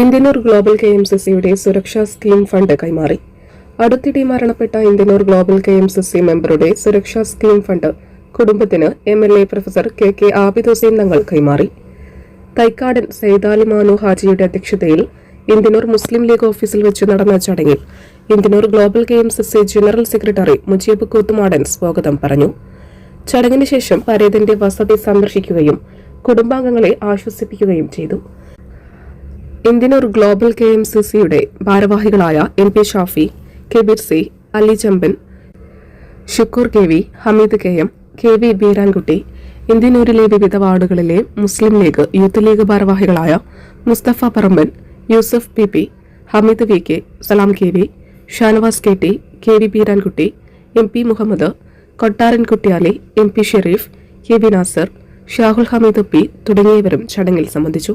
Indianoor global K M C സിയുടെ സുരക്ഷാ scheme fund കൈമാറി. അടുത്തിടെ മരണപ്പെട്ട Indianoor global K M C C മെമ്പറുടെ സുരക്ഷാ സ്കീം ഫണ്ട് കുടുംബത്തിന് M L A professor K K Abid Hussain Thangal കൈമാറി. തൈക്കാടൻ സൈദാലി മാനു ഹാജിയുടെ അധ്യക്ഷതയിൽ ഇന്ത്യനൂർ മുസ്ലിം ലീഗ് ഓഫീസിൽ വെച്ച് നടന്ന ചടങ്ങിൽ Indianoor global K M C general secretary Mujeeb Koothumadan സ്വാഗതം പറഞ്ഞു. ചടങ്ങിന് ശേഷം പരേതന്റെ വസതി സന്ദർശിക്കുകയും കുടുംബാംഗങ്ങളെ ആശ്വസിപ്പിക്കുകയും ചെയ്തു. Indianoor global K M C സിയുടെ ഭാരവാഹികളായ M P Shafi Kabir C Ali Chamban Shukoor K V Hameed K M K V Beerankutty ഇന്ത്യനൂരിലെ വിവിധ വാർഡുകളിലെ മുസ്ലിം ലീഗ് യൂത്ത് ലീഗ് ഭാരവാഹികളായ Mustafa Paramban Yusuf P P Hameed V K Salam K V Shanavas K T K V Beerankutty M P Muhammad Kottaran Kuttiyali M P Sherif K V Nasar Shahul Hameed P തുടങ്ങിയവരും ചടങ്ങിൽ സംബന്ധിച്ചു.